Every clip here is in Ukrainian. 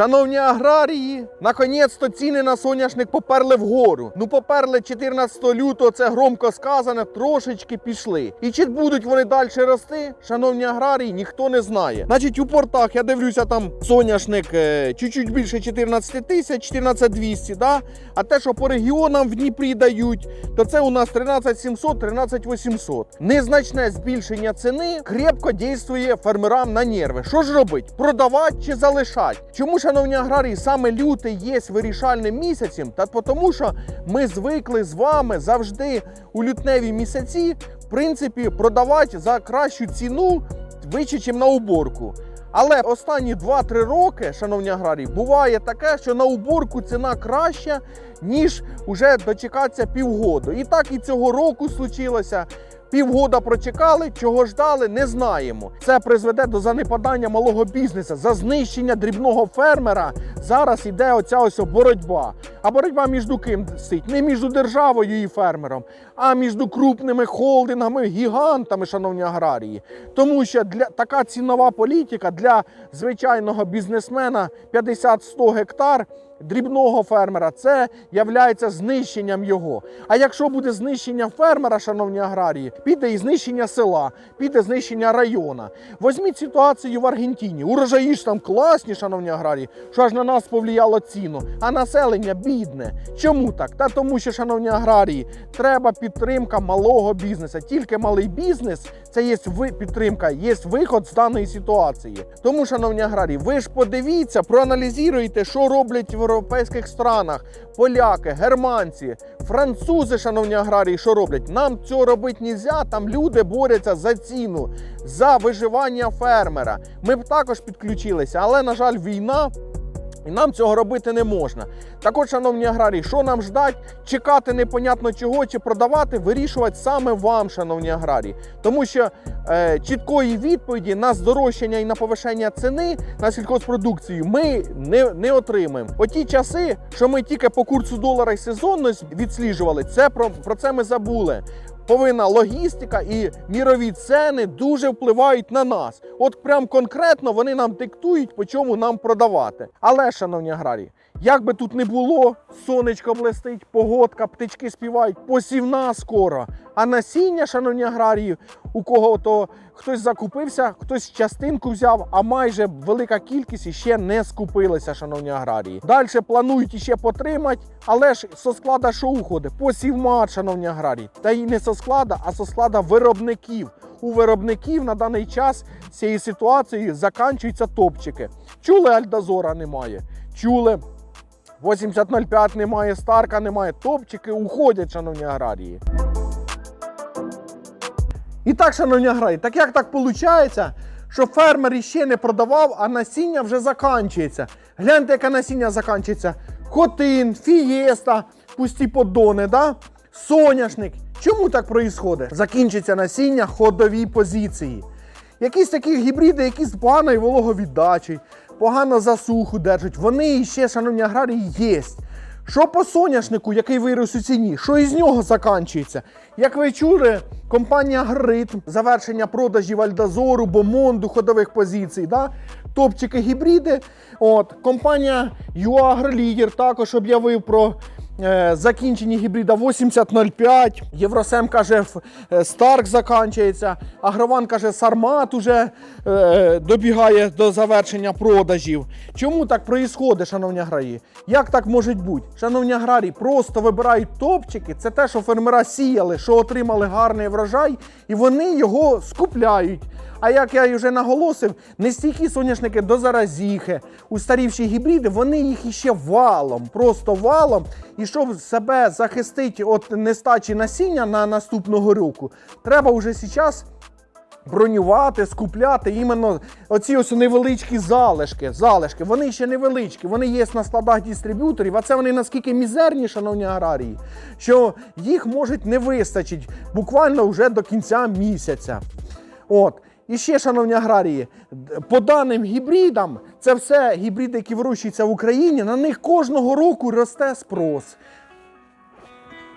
Шановні аграрії, наконець-то ціни на соняшник поперли вгору. Ну, поперли 14 лютого, це громко сказано, трошечки пішли. І чи будуть вони далі рости, шановні аграрії, ніхто не знає. Значить, у портах я дивлюся, там соняшник е, чуть-чуть більше 14 тисяч, 14 200, да? А те, що по регіонам в Дніпрі дають, то це у нас 13 700, 13 800. Незначне збільшення ціни крепко дійствує фермерам на нерви. Що ж робить? Продавати чи залишати? Чому, шановні аграрії, саме лютий є вирішальним місяцем? Та тому, що ми звикли з вами завжди у лютневі місяці, в принципі, продавати за кращу ціну вище, ніж на уборку. Але останні 2-3 роки, шановні аграрії, буває таке, що на уборку ціна краща, ніж уже дочекатися півгоду. І так і цього року случилося. Півгода прочекали, чого ждали, не знаємо. Це призведе до занепадання малого бізнесу, за знищення дрібного фермера. Зараз іде оця ось боротьба. А боротьба між ким стоїть? Не між державою і фермером, а між крупними холдингами, гігантами, шановні аграрії. Тому що для така цінова політика для звичайного бізнесмена 50-100 гектар. Дрібного фермера це являється знищенням його. А якщо буде знищення фермера, шановні аграрії, піде і знищення села, піде знищення району. Возьміть ситуацію в Аргентині. Урожаї ж там класні, шановні аграрії, що аж на нас повлияло ціну, а населення бідне. Чому так? Та тому, що, шановні аграрії, треба підтримка малого бізнесу. Тільки малий бізнес це є підтримка, є виход з даної ситуації. Тому, шановні аграрії, ви ж подивіться, проаналізуйте, що роблять в європейських странах поляки, германці, французи, шановні аграрії, що роблять? Нам цього робити не можна, там люди борються за ціну, за виживання фермера. Ми б також підключилися, але, на жаль, війна. І нам цього робити не можна. Так от, шановні аграрії, що нам ждать? Чекати непонятно чого чи продавати, вирішувати саме вам, шановні аграрії. Тому що е, чіткої відповіді на здорожчання і на повишення ціни на сільхозпродукцію ми не, не отримаємо. Оті часи, що ми тільки по курсу долара і сезонність відсліджували, це про, про це ми забули. Повинна логістика і мірові ціни дуже впливають на нас. От прям конкретно вони нам диктують, по чому нам продавати. Але, шановні аграрії, як би тут не було, сонечко блистить, погодка, птички співають, посівна скоро. А насіння, шановні аграрії, у кого то хтось закупився, хтось частинку взяв, а майже велика кількість іще не скупилася, шановні аграрії. Далі планують іще потримати, але ж со склада що уходить? Посівмат, шановні аграрії. Та й не со склада, а со склада виробників. У виробників на даний час цієї ситуації заканчуються топчики. Чули, Альдазора немає. Чули. 8005 немає, Старка немає, топчики уходять, шановні аграрії. І так, шановні аграрії, так як так виходить, що фермер іще не продавав, а насіння вже заканчується. Гляньте, яке насіння заканчується. Хотин, фієста, пусті поддони, да? соняшник. Чому так відбувається? Закінчиться насіння ходові позиції. Якісь такі гібриди, які з поганою вологовіддачею, погано засуху держать, вони ще, шановні аграрії, є. Що по соняшнику, який виріс у ціні, що із нього заканчується? Як ви чули, компанія Гритм, завершення продажів Альдазору, Бомонду, ходових позицій, да? топчики гібриди. От, компанія ЮАГРЛідер також об'явив про е, закінчення гібрида 8005. Євросем каже, е, Старк заканчується. Агрован каже, Сармат уже е, добігає до завершення продажів. Чому так відбувається, шановні аграрії? Як так може бути? Шановні аграрії, просто вибирають топчики. Це те, що фермера сіяли, що отримали гарний врожай, і вони його скупляють. А як я вже наголосив, не стійкі соняшники до заразіхи, устарівші гібриди, вони їх іще валом, просто валом. І щоб себе захистити від нестачі насіння на наступного року, треба вже зараз бронювати, скупляти іменно оці ось невеличкі залишки. Залишки. Вони ще невеличкі, вони є на складах дистриб'юторів, а це вони наскільки мізерні, шановні аграрії, що їх може не вистачить буквально вже до кінця місяця. От. І ще, шановні аграрії, по даним гібридам, це все гібриди, які вирощуються в Україні, на них кожного року росте спрос.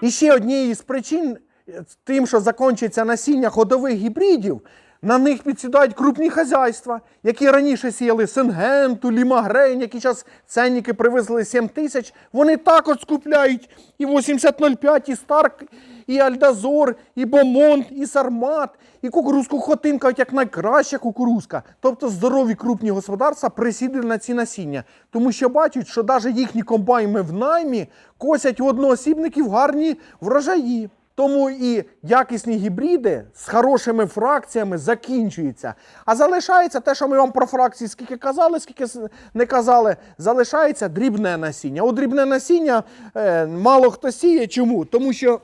І ще однією з причин, е, тим, що закінчиться насіння ходових гібридів, На них підсідають крупні хазяйства, які раніше сіяли Сенгенту, Лімагрейн, які зараз ценники привезли 7 тисяч. Вони також скупляють і 8005, і Старк, і Альдазор, і Бомонт, і Сармат, і кукурузку Хотинка, от як найкраща кукурузка. Тобто здорові крупні господарства присіли на ці насіння, тому що бачать, що навіть їхні комбайни в наймі косять у одноосібників гарні врожаї. Тому і якісні гібриди з хорошими фракціями закінчуються. А залишається те, що ми вам про фракції скільки казали, скільки не казали, залишається дрібне насіння. У дрібне насіння е, мало хто сіє. Чому? Тому що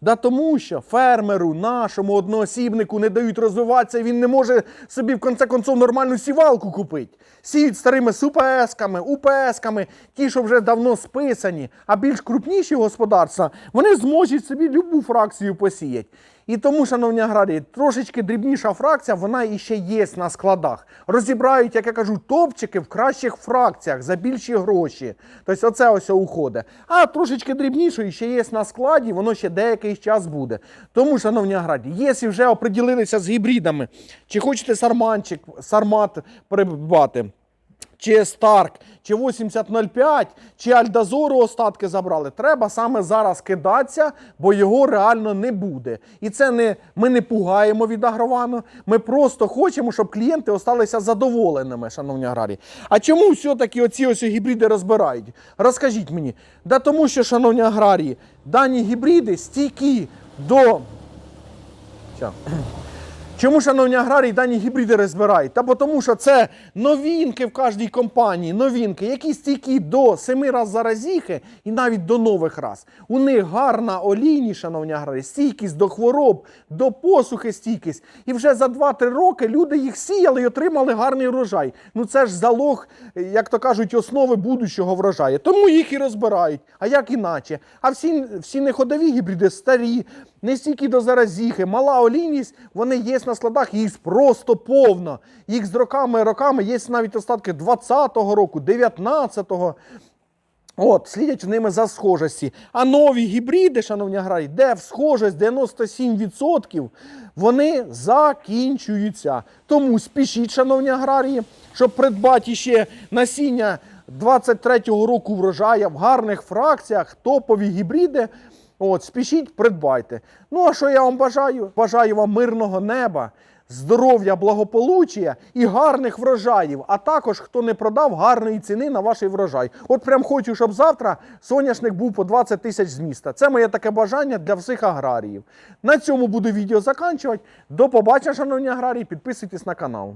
Да тому що фермеру, нашому одноосібнику не дають розвиватися, він не може собі в конце концов нормальну сівалку купити. Сіють старими СУПСками, УПСками, ті, що вже давно списані, а більш крупніші господарства, вони зможуть собі любу фракцію посіяти. І тому, шановні аграрії, трошечки дрібніша фракція, вона іще є на складах. Розібрають, як я кажу, топчики в кращих фракціях за більші гроші. Тобто оце ось уходить. А трошечки дрібнішої ще є на складі, воно ще деякий час буде. Тому, шановні аграрії, якщо вже оприділилися з гібридами, чи хочете сарманчик, сармат придбати, чи Старк, чи 8005, чи Альдазору остатки забрали. Треба саме зараз кидатися, бо його реально не буде. І це не ми не пугаємо від агровану. Ми просто хочемо, щоб клієнти осталися задоволеними, шановні аграрії. А чому все-таки оці ось гібриди розбирають? Розкажіть мені. Да тому що, шановні аграрії, дані гібриди стійкі до. Ща. Чому, шановні аграрії, дані гібриди розбирають? Та бо тому, що це новинки в кожній компанії, новинки, які стійкі до семи раз заразіхи і навіть до нових раз. У них гарна олійність, шановні аграрії, стійкість до хвороб, до посухи стійкість. І вже за 2-3 роки люди їх сіяли і отримали гарний врожай. Ну це ж залог, як то кажуть, основи будущого врожаю. Тому їх і розбирають. А як іначе? А всі, всі неходові гібриди старі, не стільки до заразіхи, мала олійність, вони є на складах, їх просто повно. Їх з роками роками є навіть остатки 20-го року, 19-го. От, слідять ними за схожості. А нові гібриди, шановні аграрії, де в схожість 97%, вони закінчуються. Тому спішіть, шановні аграрії, щоб придбати ще насіння 23-го року врожая в гарних фракціях, топові гібриди. От, спішіть, придбайте. Ну, а що я вам бажаю? Бажаю вам мирного неба, здоров'я, благополуччя і гарних врожаїв. А також, хто не продав гарної ціни на ваш врожай. От прям хочу, щоб завтра соняшник був по 20 тисяч з міста. Це моє таке бажання для всіх аграріїв. На цьому буду відео закінчувати. До побачення, шановні аграрії. Підписуйтесь на канал.